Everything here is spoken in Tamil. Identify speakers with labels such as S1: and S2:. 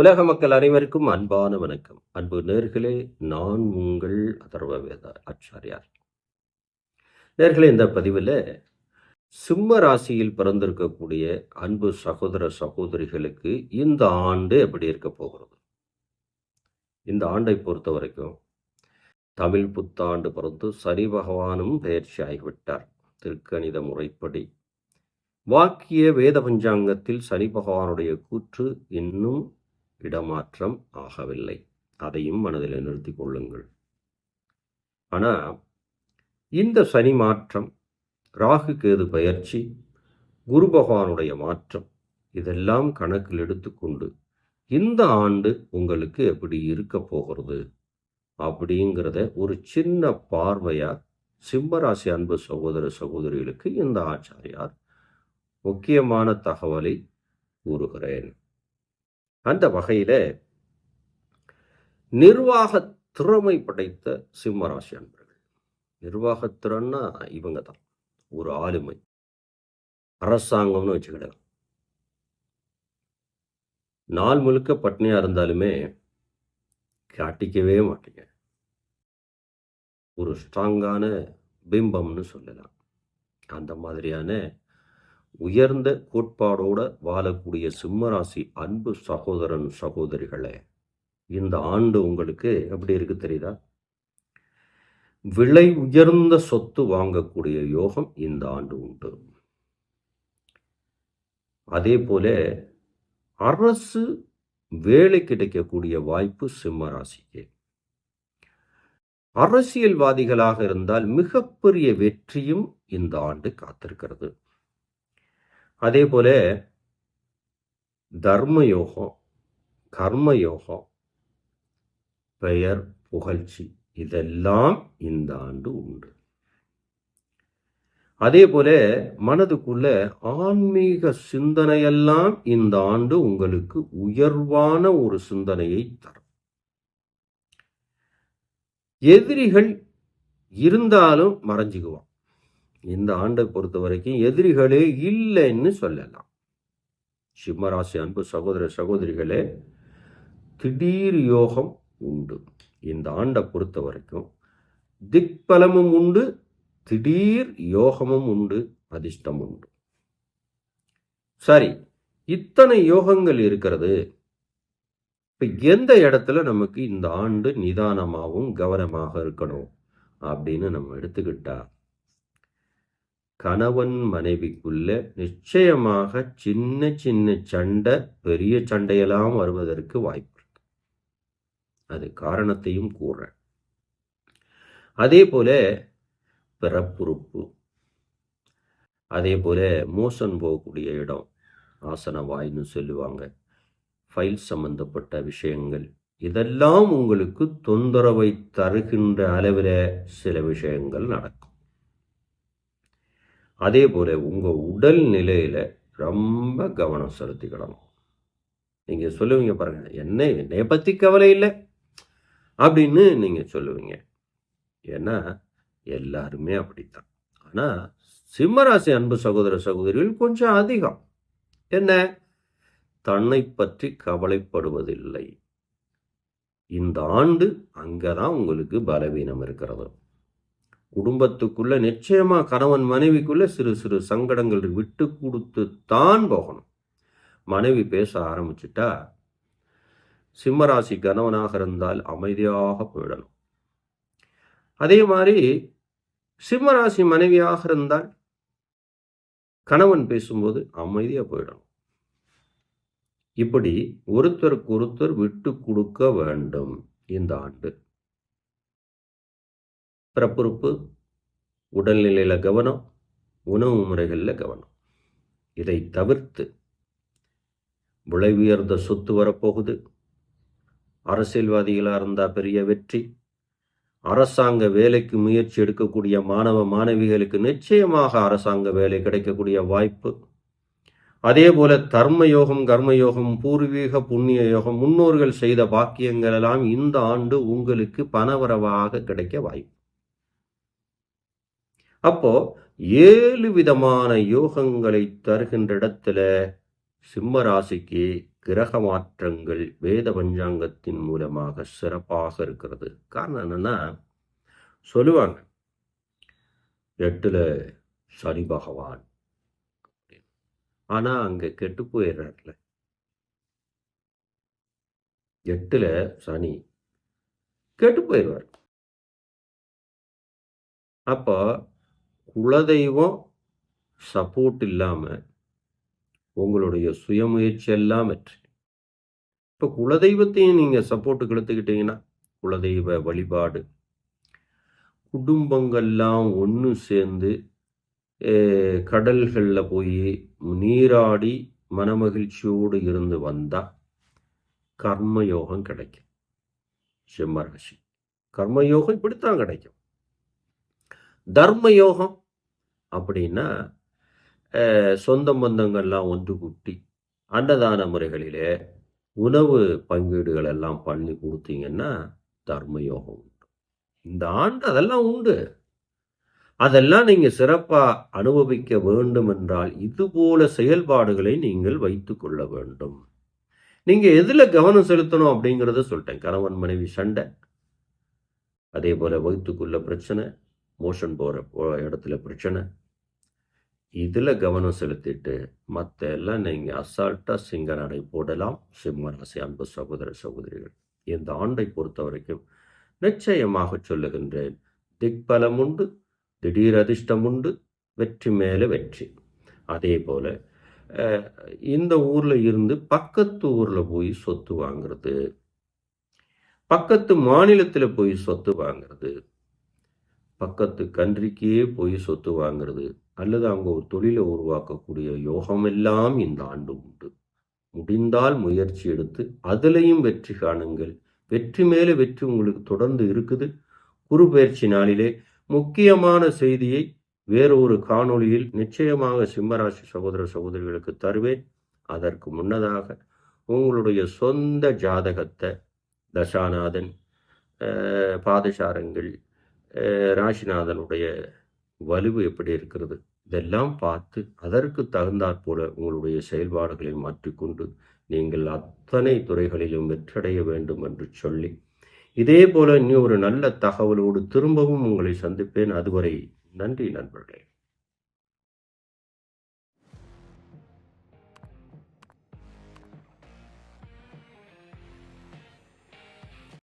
S1: உலக மக்கள் அனைவருக்கும் அன்பான வணக்கம். அன்பு நேர்களே நான் உங்கள் அதர்வ வேத ஆச்சாரியார். நேர்களே இந்த பதிவில் சிம்ம ராசியில் பிறந்திருக்கக்கூடிய அன்பு சகோதர சகோதரிகளுக்கு இந்த ஆண்டு எப்படி இருக்க போகிறது? இந்த ஆண்டை பொறுத்த வரைக்கும் தமிழ் புத்தாண்டு பிறந்து சனி பகவானும் பயிற்சி ஆகிவிட்டார். திருக்கணித முறைப்படி. வாக்கிய வேத பஞ்சாங்கத்தில் சனி பகவானுடைய கூற்று இன்னும் இடமாற்றம் ஆகவில்லை. அதையும் மனதில் நிறுத்திக் கொள்ளுங்கள். ஆனால் இந்த சனி மாற்றம் ராகு கேது பயிற்சி குரு பகவானுடைய மாற்றம் இதெல்லாம் கணக்கில் எடுத்துக்கொண்டு இந்த ஆண்டு உங்களுக்கு எப்படி இருக்க போகிறது அப்படிங்கிறத ஒரு சின்ன பார்வையாக சிம்மராசி அன்பு சகோதர சகோதரிகளுக்கு இந்த ஆச்சாரியார் முக்கியமான தகவலை கூறுகிறேன். அந்த வகையில நிர்வாக திறமை படைத்த சிம்மராசி அன்பர்கள். நிர்வாகத்திறன்னா இவங்க தான் ஒரு ஆளுமை. அரசாங்கம்னு வச்சுக்கிடலாம். நாள் முழுக்க பட்னியாக இருந்தாலுமே காட்டிக்கவே மாட்டீங்க. ஒரு ஸ்ட்ராங்கான பிம்பம்னு சொல்லலாம். அந்த மாதிரியான உயர்ந்த கோட்பாடோட வாழக்கூடிய சிம்மராசி அன்பு சகோதரன் சகோதரிகளே இந்த ஆண்டு உங்களுக்கு எப்படி இருக்கு தெரியுதா? விலை உயர்ந்த சொத்து வாங்கக்கூடிய யோகம் இந்த ஆண்டு உண்டு. அதே போல அரசு வேலை கிடைக்கக்கூடிய வாய்ப்பு சிம்ம ராசிக்கு அரசியல்வாதிகளாக இருந்தால் மிகப்பெரிய வெற்றியும் இந்த ஆண்டு காத்திருக்கிறது. அதே போல தர்ம யோகம் கர்ம யோகம் பெயர் புகழ்ச்சி இதெல்லாம் இந்த ஆண்டு உண்டு. அதே போல மனதுக்குள்ள ஆன்மீக சிந்தனையெல்லாம் இந்த ஆண்டு உங்களுக்கு உயர்வான ஒரு சிந்தனையை தரும். எதிரிகள் இருந்தாலும் மறைஞ்சுக்குவான். இந்த ஆண்டை பொறுத்த வரைக்கும் எதிரிகளே இல்லைன்னு சொல்லலாம். சிம்மராசி அன்பு சகோதர சகோதரிகளே திடீர் யோகம் உண்டு. இந்த ஆண்டை பொறுத்த வரைக்கும் திக்பலமும் உண்டு திடீர் யோகமும் உண்டு அதிர்ஷ்டம் உண்டு. சரி இத்தனை யோகங்கள் இருக்கிறது. இப்போ எந்த இடத்துல நமக்கு இந்த ஆண்டு நிதானமாகவும் கவனமாக இருக்கணும் அப்படின்னு நம்ம எடுத்துக்கிட்டா கணவன் மனைவிக்குள்ள நிச்சயமாக சின்ன சின்ன சண்டை பெரிய சண்டையெல்லாம் வருவதற்கு வாய்ப்பு இருக்கு. அது காரணத்தையும் கூறுறேன். அதே போல பிறப்புறுப்பு அதே போல மோசன் போகக்கூடிய இடம் ஆசன வாய்ன்னு சொல்லுவாங்க. ஃபைல் சம்பந்தப்பட்ட விஷயங்கள் இதெல்லாம் உங்களுக்கு தொந்தரவை தருகின்ற அளவில் சில விஷயங்கள் நடக்கும். அதே போல் உங்கள் உடல் நிலையில் ரொம்ப கவனம் செலுத்திக்கிடணும் நீங்கள் சொல்லுவீங்க பாருங்கள் என்ன என்னைய பற்றி கவலை இல்லை அப்படின்னு நீங்கள் சொல்லுவீங்க. ஏன்னா எல்லாருமே அப்படித்தான். ஆனால் சிம்மராசி அன்பு சகோதர சகோதரிகள் கொஞ்சம் அதிகம். என்ன? தன்னை பற்றி கவலைப்படுவதில்லை. இந்த ஆண்டு அங்கே தான் உங்களுக்கு பலவீனம் இருக்கிறது. குடும்பத்துக்குள்ள நிச்சயமா கணவன் மனைவிக்குள்ள சிறு சிறு சங்கடங்கள் விட்டு கொடுத்து தான் போகணும். மனைவி பேச ஆரம்பிச்சிட்டா சிம்மராசி கணவனாக இருந்தால் அமைதியாக போயிடணும். அதே மாதிரி சிம்மராசி மனைவியாக இருந்தால் கணவன் பேசும்போது அமைதியாக போயிடணும். இப்படி ஒருத்தருக்கு ஒருத்தர் விட்டு கொடுக்க வேண்டும் இந்த ஆண்டு. பிறப்புறுப்பு உடல்நிலையில் கவனம் உணவு முறைகளில் கவனம். இதை தவிர்த்து விலை உயர்ந்த சொத்து வரப்போகுது. அரசியல்வாதிகளாக இருந்தால் பெரிய வெற்றி. அரசாங்க வேலைக்கு முயற்சி எடுக்கக்கூடிய மாணவ மாணவிகளுக்கு நிச்சயமாக அரசாங்க வேலை கிடைக்கக்கூடிய வாய்ப்பு. அதே போல தர்ம யோகம் கர்மயோகம் பூர்வீக புண்ணிய யோகம் முன்னோர்கள் செய்த பாக்கியங்கள் எல்லாம் இந்த ஆண்டு உங்களுக்கு பணவரவாக கிடைக்க வாய்ப்பு. அப்போ ஏழு விதமான யோகங்களை தருகின்ற இடத்துல சிம்ம ராசிக்கு கிரக மாற்றங்கள் வேத பஞ்சாங்கத்தின் மூலமாக சிறப்பாக இருக்கிறது. காரணம் என்னன்னா சொல்லுவாங்க எட்டுல சனி பகவான் ஆனா அங்க கெட்டு போயிடுறாருல. எட்டுல சனி கெட்டு போயிடுவார். அப்போ குலதெய்வம் சப்போர்ட் இல்லாமல் உங்களுடைய சுயமுயற்சி எல்லாம் வெற்றி. இப்போ குலதெய்வத்தையும் நீங்கள் சப்போர்ட்டுக்கு எடுத்துக்கிட்டீங்கன்னா குலதெய்வ வழிபாடு குடும்பங்கள்லாம் ஒன்று சேர்ந்து கடல்களில் போய் நீராடி மனமகிழ்ச்சியோடு இருந்து வந்தால் கர்மயோகம் கிடைக்கும். சிம்மராசி கர்மயோகம் இப்படித்தான் கிடைக்கும். தர்ம யோகம் அப்படின்னா சொந்த பந்தங்கள்லாம் ஒன்று கூட்டி அன்னதான முறைகளிலே உணவு பங்கீடுகள் எல்லாம் பண்ணி கொடுத்தீங்கன்னா தர்மயோகம் உண்டு. இந்த ஆண்டு அதெல்லாம் உண்டு. அதெல்லாம் நீங்கள் சிறப்பாக அனுபவிக்க வேண்டும் என்றால் இதுபோல செயல்பாடுகளை நீங்கள் வைத்து கொள்ள வேண்டும். நீங்கள் எதில் கவனம் செலுத்தணும் அப்படிங்கிறத சொல்லிட்டேன். கணவன் மனைவி சண்டை. அதே போல வகுத்துக்குள்ள பிரச்சனை மோஷன் போகிற இடத்துல பிரச்சனை. இதில் கவனம் செலுத்திட்டு மற்ற எல்லாம் நீங்கள் அசால்ட்டாக சிங்க நடை போடலாம். சிம்மராசி அன்பு சகோதர சகோதரிகள் இந்த ஆண்டை பொறுத்த வரைக்கும் நிச்சயமாக சொல்லுகின்றேன் திக்பலம் உண்டு திடீர் அதிர்ஷ்டம் உண்டு வெற்றி மேலே வெற்றி. அதே போல் இந்த ஊரில் இருந்து பக்கத்து ஊரில் போய் சொத்து வாங்குறது பக்கத்து மாநிலத்தில் போய் சொத்து வாங்குறது பக்கத்து கன்றிக்கே போய் சொத்து வாங்குறது அல்லது அவங்க ஒரு தொழிலை உருவாக்கக்கூடிய யோகமெல்லாம் இந்த ஆண்டு உண்டு. முடிந்தால் முயற்சி எடுத்து அதுலேயும் வெற்றி காணுங்கள். வெற்றி மேலே வெற்றி உங்களுக்கு தொடர்ந்து இருக்குது. குரு பயிற்சி நாளிலே முக்கியமான செய்தியை வேறு ஒரு காணொளியில் நிச்சயமாக சிம்மராசி சகோதர சகோதரிகளுக்கு தருவேன். அதற்கு முன்னதாக உங்களுடைய சொந்த ஜாதகத்தை தசாநாதன் பாதசாரங்கள் ராசிநாதனுடைய வலுவு எப்படி இருக்கிறது? இதெல்லாம் பார்த்து அதற்கு தகுந்தாற் போல உங்களுடைய செயல்பாடுகளை மாற்றிக்கொண்டு நீங்கள் அத்தனை துறைகளிலும் வெற்றடைய வேண்டும் என்று சொல்லி இதே போல இன்னும் ஒரு நல்ல தகவலோடு திரும்பவும் உங்களை சந்திப்பேன். அதுவரை நன்றி நண்பர்களே.